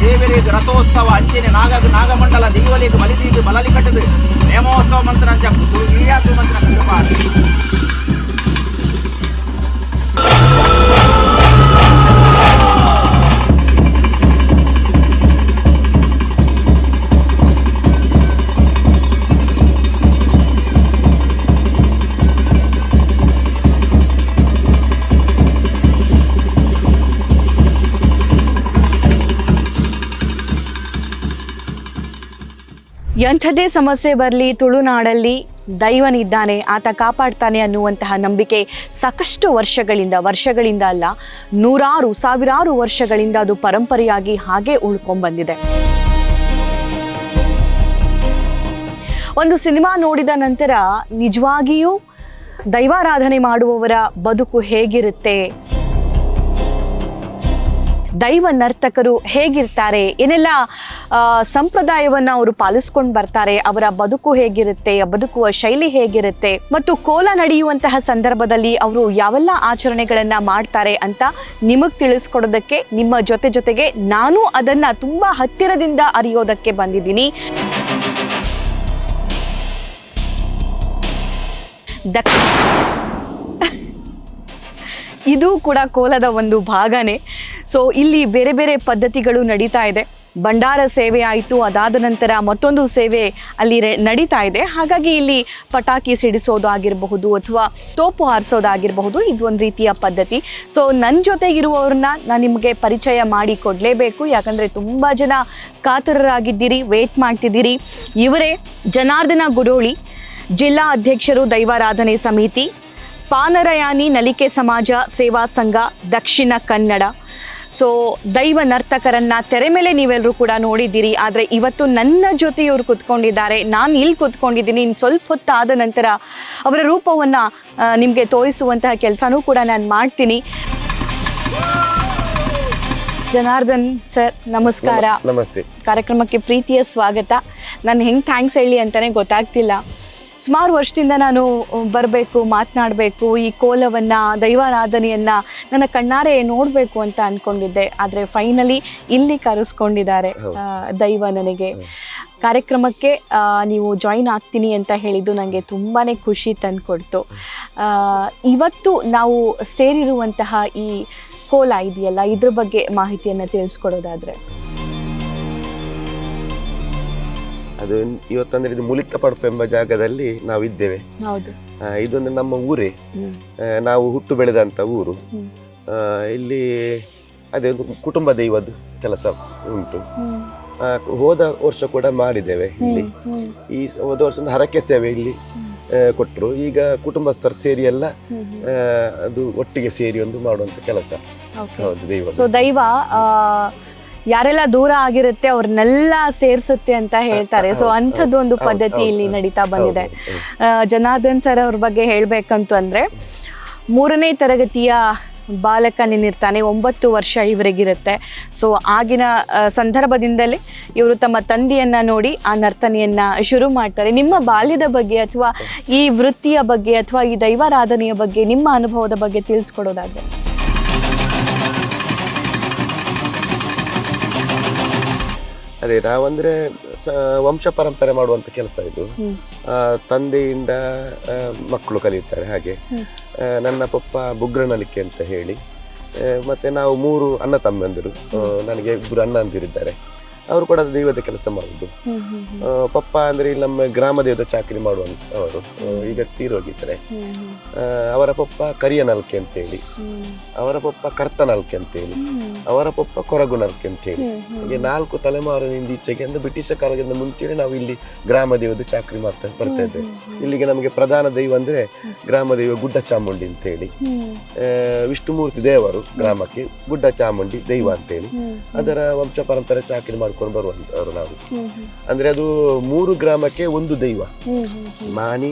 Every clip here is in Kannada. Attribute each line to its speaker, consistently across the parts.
Speaker 1: ದೇವರಿಗೆ ರಥೋತ್ಸವ ಅಂಚನೆ ನಾಗ ನಾಗಮಂಡಲ ದೈವಲಿಗೆ ಬಲಿದೀದು ಬಲಲಿ ಕಟ್ಟದು ನೇಮೋತ್ಸವ ಮಂತ್ರ ಅಂತ ಹಿರಿಯಾತು
Speaker 2: ಎಂಥದೇ ಸಮಸ್ಯೆ ಬರಲಿ ತುಳುನಾಡಲ್ಲಿ ದೈವನಿದ್ದಾನೆ, ಆತ ಕಾಪಾಡ್ತಾನೆ ಅನ್ನುವಂತಹ ನಂಬಿಕೆ ಸಾಕಷ್ಟು ವರ್ಷಗಳಿಂದ ವರ್ಷಗಳಿಂದ ಅಲ್ಲ, ನೂರಾರು, ಸಾವಿರಾರು ವರ್ಷಗಳಿಂದ ಅದು ಪರಂಪರೆಯಾಗಿ ಹಾಗೆ ಉಳ್ಕೊಂಡ್ಬಂದಿದೆ ಒಂದು ಸಿನಿಮಾ ನೋಡಿದ ನಂತರ ನಿಜವಾಗಿಯೂ ದೈವಾರಾಧನೆ ಮಾಡುವವರ ಬದುಕು ಹೇಗಿರುತ್ತೆ? ದೈವ ನರ್ತಕರು ಹೇಗಿರ್ತಾರೆ? ಏನೆಲ್ಲ ಸಂಪ್ರದಾಯವನ್ನು ಅವರು ಪಾಲಿಸ್ಕೊಂಡು ಬರ್ತಾರೆ? ಅವರ ಬದುಕು ಹೇಗಿರುತ್ತೆ? ಬದುಕುವ ಶೈಲಿ ಹೇಗಿರುತ್ತೆ? ಮತ್ತು ಕೋಲ ನಡೆಯುವಂತಹ ಸಂದರ್ಭದಲ್ಲಿ ಅವರು ಯಾವೆಲ್ಲ ಆಚರಣೆಗಳನ್ನು ಮಾಡ್ತಾರೆ ಅಂತ ನಿಮಗೆ ತಿಳಿಸ್ಕೊಡೋದಕ್ಕೆ, ನಿಮ್ಮ ಜೊತೆ ಜೊತೆಗೆ ನಾನು ಅದನ್ನ ತುಂಬಾ ಹತ್ತಿರದಿಂದ ಅರಿಯೋದಕ್ಕೆ ಬಂದಿದ್ದೀನಿ. ದಕ್ಷ ಇದು ಕೂಡ ಕೋಲದ ಒಂದು ಭಾಗನೇ. ಸೊ ಇಲ್ಲಿ ಬೇರೆ ಬೇರೆ ಪದ್ಧತಿಗಳು ನಡೀತಾ ಇದೆ. ಭಂಡಾರ ಸೇವೆ ಆಯಿತು, ಅದಾದ ನಂತರ ಮತ್ತೊಂದು ಸೇವೆ ಅಲ್ಲಿ ನಡೀತಾ ಇದೆ. ಹಾಗಾಗಿ ಇಲ್ಲಿ ಪಟಾಕಿ ಸಿಡಿಸೋದು ಆಗಿರಬಹುದು ಅಥವಾ ತೋಪು ಹಾರಿಸೋದಾಗಿರಬಹುದು ಇದು ಒಂದು ರೀತಿಯ ಪದ್ಧತಿ. ಸೊ ನನ್ನ ಜೊತೆ ಇರುವವ್ರನ್ನ ನಾನು ನಿಮಗೆ ಪರಿಚಯ ಮಾಡಿ ಕೊಡಲೇಬೇಕು. ಯಾಕಂದರೆ ತುಂಬ ಜನ ಕಾತರರಾಗಿದ್ದೀರಿ ವೇಟ್ ಮಾಡ್ತಿದ್ದೀರಿ. ಇವರೇ ಜನಾರ್ದನ ಗುಡೋಳಿ, ಜಿಲ್ಲಾ ಅಧ್ಯಕ್ಷರು ದೈವಾರಾಧನೆ ಸಮಿತಿ. ಪಾನರಯಾನಿ ನಲಿಕೆ ಸಮಾಜ ಸೇವಾ ಸಂಘ ದಕ್ಷಿಣ ಕನ್ನಡ. ಸೊ ದೈವ ನರ್ತಕರನ್ನ ತೆರೆ ಮೇಲೆ ನೀವೆಲ್ಲರೂ ಕೂಡ ನೋಡಿದ್ದೀರಿ. ಆದರೆ ಇವತ್ತು ನನ್ನ ಜೊತೆ ಇವರು ಕುತ್ಕೊಂಡಿದ್ದಾರೆ. ನಾನು ಇಲ್ಲಿ ಕುತ್ಕೊಂಡಿದ್ದೀನಿ. ಇನ್ನು ಸ್ವಲ್ಪ ಹೊತ್ತಾದ ನಂತರ ಅವರ ರೂಪವನ್ನು ನಿಮಗೆ ತೋರಿಸುವಂತಹ ಕೆಲಸನೂ ಕೂಡ ನಾನು ಮಾಡ್ತೀನಿ. ಜನಾರ್ದನ್ ಸರ್ ನಮಸ್ಕಾರ.
Speaker 3: ನಮಸ್ತೆ.
Speaker 2: ಕಾರ್ಯಕ್ರಮಕ್ಕೆ ಪ್ರೀತಿಯ ಸ್ವಾಗತ. ನಾನು ಹೆಂಗೆ ಥ್ಯಾಂಕ್ಸ್ ಹೇಳಿ ಅಂತಲೇ ಗೊತ್ತಾಗ್ತಿಲ್ಲ. ಸುಮಾರು ವರ್ಷದಿಂದ ನಾನು ಬರಬೇಕು ಮಾತನಾಡಬೇಕು ಈ ಕೋಲವನ್ನು ದೈವಾರಾಧನೆಯನ್ನು ನನ್ನ ಕಣ್ಣಾರೆ ನೋಡಬೇಕು ಅಂತ ಅಂದ್ಕೊಂಡಿದ್ದೆ ಆದರೆ ಫೈನಲಿ ಇಲ್ಲಿ ಕರೆಸ್ಕೊಂಡಿದ್ದಾರೆ ದೈವ ನನಗೆ. ಕಾರ್ಯಕ್ರಮಕ್ಕೆ ನೀವು ಜಾಯಿನ್ ಆಗ್ತೀನಿ ಅಂತ ಹೇಳಿದ್ದು ನನಗೆ ತುಂಬಾ ಖುಷಿ ತಂದುಕೊಡ್ತು. ಇವತ್ತು ನಾವು ಸೇರಿರುವಂತಹ ಈ ಕೋಲ ಇದೆಯಲ್ಲ ಇದ್ರ ಬಗ್ಗೆ ಮಾಹಿತಿಯನ್ನು ತಿಳಿಸ್ಕೊಡೋದಾದ್ರೆ.
Speaker 3: ಅದು ಇವತ್ತಂದ್ರೆ ಇದು ಮುಲಿತ ಪಡಪು ಎಂಬ ಜಾಗದಲ್ಲಿ ನಾವು ಇದ್ದೇವೆ
Speaker 2: ಹೌದು.
Speaker 3: ಆ, ಇದೊಂದು ನಮ್ಮ ಊರೇ. ಆ, ನಾವು ಹುಟ್ಟು ಬೆಳೆದಂತ ಊರು. ಆ, ಇಲ್ಲಿ ಅದೇ ಒಂದು ಕುಟುಂಬ ದೈವದ ಕೆಲಸ ಉಂಟು.
Speaker 2: ಹ್ಮ್.
Speaker 3: ಆ, ಹೋದ ವರ್ಷ ಕೂಡ ಮಾಡಿದ್ದೇವೆ ಇಲ್ಲಿ.
Speaker 2: ಹ್ಮ್.
Speaker 3: ಈ ಸ- ಹೋದ ವರ್ಷ ಒಂದು ಹರಕೆ ಸೇವೆ ಇಲ್ಲಿ ಕೊಟ್ಟರು. ಈಗ ಕುಟುಂಬಸ್ಥರು ಸೇರಿ ಎಲ್ಲ
Speaker 2: ಹ್ಮ್.
Speaker 3: ಆ, ಅದು ಒಟ್ಟಿಗೆ ಸೇರಿ ಒಂದು ಮಾಡುವಂತ ಕೆಲಸ. ಹೌದು ದೈವ.
Speaker 2: ಸೊ ದೈವ ಆ, ಯಾರೆಲ್ಲ ದೂರ ಆಗಿರುತ್ತೆ ಅವ್ರನ್ನೆಲ್ಲ ಸೇರಿಸುತ್ತೆ ಅಂತ ಹೇಳ್ತಾರೆ. ಸೊ
Speaker 3: ಅಂಥದ್ದೊಂದು
Speaker 2: ಅಂಥದ್ದು ಒಂದು ಪದ್ಧತಿ ಇಲ್ಲಿ ನಡೀತಾ ಬಂದಿದೆ. ಜನಾರ್ದನ್ ಸರ್ ಅವ್ರ ಬಗ್ಗೆ ಹೇಳ್ಬೇಕಂತ ಅಂದರೆ ಮೂರನೇ ತರಗತಿಯ ಬಾಲಕ ನಿನ್ನಿರ್ತಾನೆ ಒಂಬತ್ತು ವರ್ಷ ಇವರಿಗಿರುತ್ತೆ. ಸೊ ಆಗಿನ ಸಂದರ್ಭದಿಂದಲೇ ಇವರು ತಮ್ಮ ತಂದೆಯನ್ನು ನೋಡಿ ಆ ನರ್ತನೆಯನ್ನು ಶುರು ಮಾಡ್ತಾರೆ. ನಿಮ್ಮ ಬಾಲ್ಯದ ಬಗ್ಗೆ ಅಥವಾ ಈ ವೃತ್ತಿಯ ಬಗ್ಗೆ ಅಥವಾ ಈ ದೈವಾರಾಧನೆಯ ಬಗ್ಗೆ ನಿಮ್ಮ ಅನುಭವದ ಬಗ್ಗೆ ತಿಳಿಸ್ಕೊಡೋದಾದ್ರೆ?
Speaker 3: ಅದೇ ನಾವಂದ್ರೆ ವಂಶ ಪರಂಪರೆ ಮಾಡುವಂತ ಕೆಲಸ ಇದು. ತಂದೆಯಿಂದ ಮಕ್ಕಳು ಕಲಿಯುತ್ತಾರೆ ಹಾಗೆ. ನನ್ನ ಪಪ್ಪ ಬುಗ್ರನಲಿಕೆ ಅಂತ ಹೇಳಿ. ಮತ್ತೆ ನಾವು ಮೂರು ಅಣ್ಣ ತಮ್ಮಂದಿರು ನನಗೆ ಇಬ್ಬರು ಅಣ್ಣ ಅಂದಿರಿದ್ದಾರೆ ಅವರು ಕೂಡ ದೈವದ ಕೆಲಸ ಮಾಡುವುದು ಪಪ್ಪ ಅಂದ್ರೆ ಇಲ್ಲಿ ನಮ್ಮ ಗ್ರಾಮ ದೇವದ ಚಾಕರಿ ಮಾಡುವಂತ ಅವರು ಈಗ ತೀರೋಗಿದ್ದಾರೆ. ಅವರ ಪಪ್ಪ ಕರಿಯ ನಲ್ಕೆ ಅಂತೇಳಿ. ಅವರ ಪಪ್ಪ ಕರ್ತ ನಲ್ಕೆ ಅಂತೇಳಿ. ಅವರ ಪಪ್ಪ ಕೊರಗು ನಲ್ಕೆ ಅಂತೇಳಿ. ಹೀಗೆ ನಾಲ್ಕು ತಲೆಮಾರಿನಿಂದ ಈಚೆಗೆ ಅಂದ್ರೆ ಬ್ರಿಟಿಷ ಕಾಲದಿಂದ ಮುಂಚೆನೆ ನಾವು ಇಲ್ಲಿ ಗ್ರಾಮ ದೇವದ ಚಾಕರಿ ಮಾಡ್ತಾ ಬರ್ತಾ ಇದ್ದೇವೆ. ಇಲ್ಲಿಗೆ ನಮಗೆ ಪ್ರಧಾನ ದೈವ ಅಂದ್ರೆ ಗ್ರಾಮ ದೈವ ಗುಡ್ಡ ಚಾಮುಂಡಿ ಅಂತೇಳಿ.
Speaker 2: ಹ್ಮ್.
Speaker 3: ಆ, ವಿಷ್ಣುಮೂರ್ತಿ ದೇವರು ಗ್ರಾಮಕ್ಕೆ ಗುಡ್ಡ ಚಾಮುಂಡಿ ದೈವ ಅಂತೇಳಿ. ಅದರ ವಂಶ ಪರಂಪರೆ ಚಾಕರಿ ಮಾಡ್ಕೊಂಡು ಬರುವಂತವ್ರು ನಾವು. ಅಂದ್ರೆ ಅದು ಮೂರು ಗ್ರಾಮಕ್ಕೆ ಒಂದು ದೈವ. ಮಾನಿ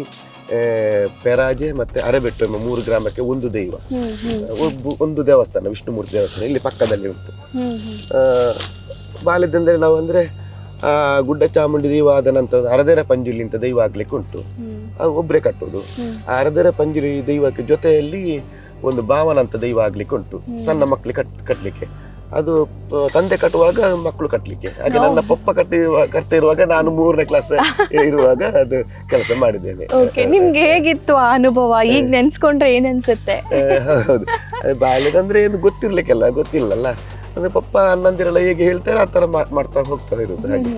Speaker 3: ಪೆರಾಜೆ ಮತ್ತೆ ಅರೆಬೆಟ್ಟು ಎಂಬ ಮೂರು ಗ್ರಾಮಕ್ಕೆ ಒಂದು ದೈವ. ಒಬ್ಬ ಒಂದು ದೇವಸ್ಥಾನ ವಿಷ್ಣುಮೂರ್ತಿ ದೇವಸ್ಥಾನ ಇಲ್ಲಿ ಪಕ್ಕದಲ್ಲಿ ಉಂಟು. ಬಾಲ್ಯದಿಂದಲೇ ನಾವು ಅಂದ್ರೆ ಆ ಗುಡ್ಡ ಚಾಮುಂಡಿ ದೈವ ಆದ ನಂತರ ಅರದೆರ ಪಂಜುಲಿ ಅಂತ ದೈವ ಆಗ್ಲಿಕ್ಕೆ ಉಂಟು. ಅದು ಒಬ್ಬರೇ ಕಟ್ಟುವುದು. ಆ ಅರದೆರ ಪಂಜುಲಿ ದೈವಕ್ಕೆ ಜೊತೆಯಲ್ಲಿ ಒಂದು ಭಾವನ ಅಂತ ದೈವ ಆಗ್ಲಿಕ್ಕೆ ಉಂಟು. ಸಣ್ಣ ಮಕ್ಕಳಿಗೆ ಕಟ್ ಕಟ್ಲಿಕ್ಕೆ ಅದು ತಂದೆ ಕಟ್ಟುವಾಗ ಮಕ್ಕಳು ಕಟ್ಟಲಿಕ್ಕೆ ಹಾಗೆ ನನ್ನ ಪಪ್ಪ ಕಟ್ಟಿರುವ ಕಟ್ತಾ ಇರುವಾಗ ನಾನು ಮೂರನೇ ಕ್ಲಾಸ್ ಇರುವಾಗ ಅದು ಕೆಲಸ ಮಾಡಿದ್ದೇನೆ.
Speaker 2: ಓಕೆ ನಿಮ್ಗೆ ಹೇಗಿತ್ತು ಆ ಅನುಭವ? ಈಗ ನೆನ್ಸ್ಕೊಂಡ್ರೆ ಏನ್ ಅನ್ಸುತ್ತೆ?
Speaker 3: ಹೌದು. ಬಾಲ್ಯದಂದ್ರೆ ಏನು ಗೊತ್ತಿರ್ಲಿಕ್ಕೆಲ್ಲ ಗೊತ್ತಿಲ್ಲಲ್ಲ. ಅಂದ್ರೆ ಪಪ್ಪ ಅಣ್ಣಂದಿರೆಲ್ಲ ಹೇಗೆ ಹೇಳ್ತಾರೆ ಆ ತರ ಮಾಡ್ತಾ ಹೋಗ್ತಾರೆ ಇರೋದು ಹಾಗೆ.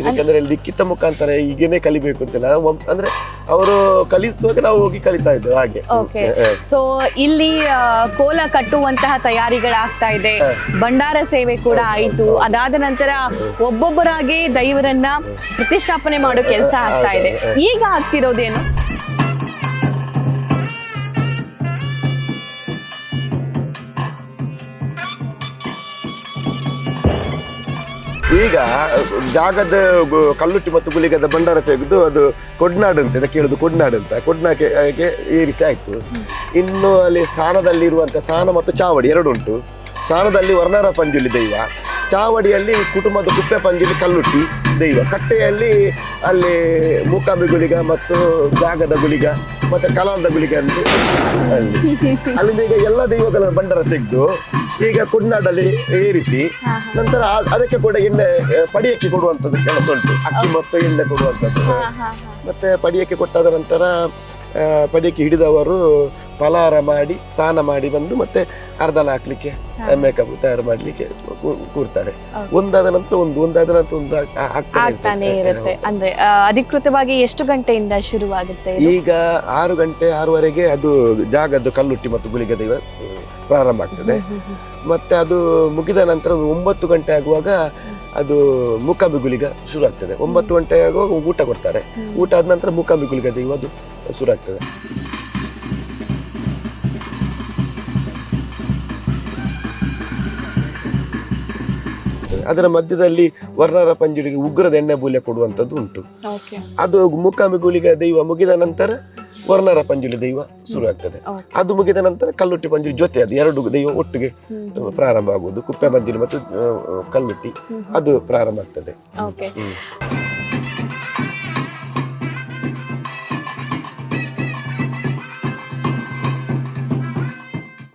Speaker 3: ಇದಕ್ಕಂದ್ರೆ ಲಿಖಿತ ಮುಖಾಂತರ ಈಗೇನೆ ಕಲಿಬೇಕು ಅಂತಿಲ್ಲ ಒಮ್- ಅಂದ್ರೆ ಅವರು ಕಲಿಸುವಾಗ ನಾವು ಹೋಗಿ ಕಲಿತಾ ಇದ್ದೇವೆ ಹಾಗೆ.
Speaker 2: ಓಕೆ ಸೊ ಇಲ್ಲಿ ಆ, ಕೋಲ ಕಟ್ಟುವಂತಹ ತಯಾರಿಗಳಾಗ್ತಾ ಇದೆ. ಭಂಡಾರ ಸೇವೆ ಕೂಡ ಆಯಿತು. ಅದಾದ ನಂತರ ಒಬ್ಬೊಬ್ಬರಾಗಿ ದೈವರನ್ನ ಪ್ರತಿಷ್ಠಾಪನೆ ಮಾಡೋ ಕೆಲಸ ಆಗ್ತಾ ಇದೆ. ಈಗ ಆಗ್ತಿರೋದೇನು?
Speaker 3: ಈಗ, ಜಾಗದ ಕಲ್ಲುಟ್ಟಿ ಮತ್ತು ಗುಳಿಗದ ಭಂಡಾರ ತೆಗೆದು ಅದು ಕೊಡ್ನಾಡು ಅಂತ, ಇದಕ್ಕೆ ಹೇಳುದು ಕೊಡ್ನಾಡು ಅಂತ. ಕೊಡ್ನಾಕೆ ಏರಿಸಿ ಆಯ್ತು. ಇನ್ನು ಅಲ್ಲಿ ಸ್ನಾನದಲ್ಲಿ ಇರುವಂತ ಸಾನ ಮತ್ತು ಚಾವಡಿ ಎರಡು ಉಂಟು. ಸ್ಥಾನದಲ್ಲಿ ವರ್ಣರ ಪಂಜುಲಿ ದೈವ. ಚಾವಡಿಯಲ್ಲಿ ಕುಟುಂಬದ ಕುಪ್ಪೆ ಪಂಜುಲಿ ಕಲ್ಲುಟ್ಟಿ. ದೈವ ಕಟ್ಟೆಯಲ್ಲಿ ಅಲ್ಲಿ ಮೂಕಾಂಬಿ ಗುಳಿಗ ಮತ್ತು ಜಾಗದ ಗುಳಿಗ ಮತ್ತೆ ಕಲಾಲದ ಗುಳಿಗ ಅಂತ. ಅಲ್ಲಿ ಅಲ್ಲಿಂದ ಈಗ ಎಲ್ಲ ದೈವಗಳ ಬಂಡರ ತೆಗೆದು ಈಗ ಕುಡ್ನಾಡಲ್ಲಿ ಏರಿಸಿ ನಂತರ ಅದಕ್ಕೆ ಕೂಡ ಎಣ್ಣೆ ಪಡಿಯಕ್ಕೆ ಕೊಡುವಂಥದ್ದು ಕೆಲಸ ಉಂಟು. ಅಕ್ಕಿ ಮತ್ತು ಎಣ್ಣೆ ಕೊಡುವಂಥದ್ದು. ಮತ್ತೆ ಪಡಿಯಕ್ಕೆ ಕೊಟ್ಟಾದ ನಂತರ ಆ, ಪಡಿಯಕ್ಕೆ ಹಿಡಿದವರು ಫಲಹಾರ ಮಾಡಿ ಸ್ನಾನ ಮಾಡಿ ಬಂದು ಮತ್ತೆ ಅರ್ಧಲ ಹಾಕ್ಲಿಕ್ಕೆ ಮೇಕಪ್ ತಯಾರು ಮಾಡ್ಲಿಕ್ಕೆ ಕೂರ್ತಾರೆ. ಒಂದಾದ ನಂತರ ಒಂದು ಒಂದಾದ ನಂತರ ಒಂದು ಆಗ್ತಾನೆ
Speaker 2: ಇರುತ್ತೆ. ಅಂದ್ರೆ ಅಧಿಕೃತವಾಗಿ ಎಷ್ಟು ಗಂಟೆಯಿಂದ ಶುರುವಾಗುತ್ತೆ?
Speaker 3: ಈಗ ಆರು ಗಂಟೆ ಆರೂವರೆಗೆ ಅದು ಜಾಗದ್ದು ಕಲ್ಲುಟ್ಟಿ ಮತ್ತು ಗುಳಿಗೆ ದೈವ ಪ್ರಾರಂಭ ಆಗ್ತದೆ. ಮತ್ತೆ ಅದು ಮುಗಿದ ನಂತರ ಒಂಬತ್ತು ಗಂಟೆ ಆಗುವಾಗ ಅದು ಮೂಕಾಂಬಿ ಗುಳಿಗ ಶುರು ಆಗ್ತದೆ ಒಂಬತ್ತು ಗಂಟೆ ಆಗುವಾಗ ಊಟ ಕೊಡ್ತಾರೆ. ಊಟ ಆದ ನಂತರ ಮೂಕಾಂಬಿ ಗುಳಿಗ ದೈವ ಅದು ಶುರು ಆಗ್ತದೆ ಅದರ ಮಧ್ಯದಲ್ಲಿ ವರ್ಣರ ಪಂಜುರಿಗೆ ಉಗ್ರದ ಎಣ್ಣೆ ಬೂಲೆ ಕೊಡುವಂಥದ್ದು ಉಂಟು. ಅದು ಮೂಕಾಂಬಿ ಗುಳಿಗ ದೈವ ಮುಗಿದ ನಂತರ ವರ್ಣರ ಪಂಜುಲಿ ದೈವ ಶುರು ಆಗ್ತದೆ ಅದು ಮುಗಿದ ನಂತರ ಕಲ್ಲುಟ್ಟಿ ಪಂಜುಲಿ ಜೊತೆ ಅದು ಎರಡು ದೈವ ಒಟ್ಟಿಗೆ ಪ್ರಾರಂಭ ಆಗುವುದು. ಕುಪ್ಪೆ ಮಂಜುಲಿ ಮತ್ತು ಕಲ್ಲುಟ್ಟಿ ಅದು ಪ್ರಾರಂಭ ಆಗ್ತದೆ.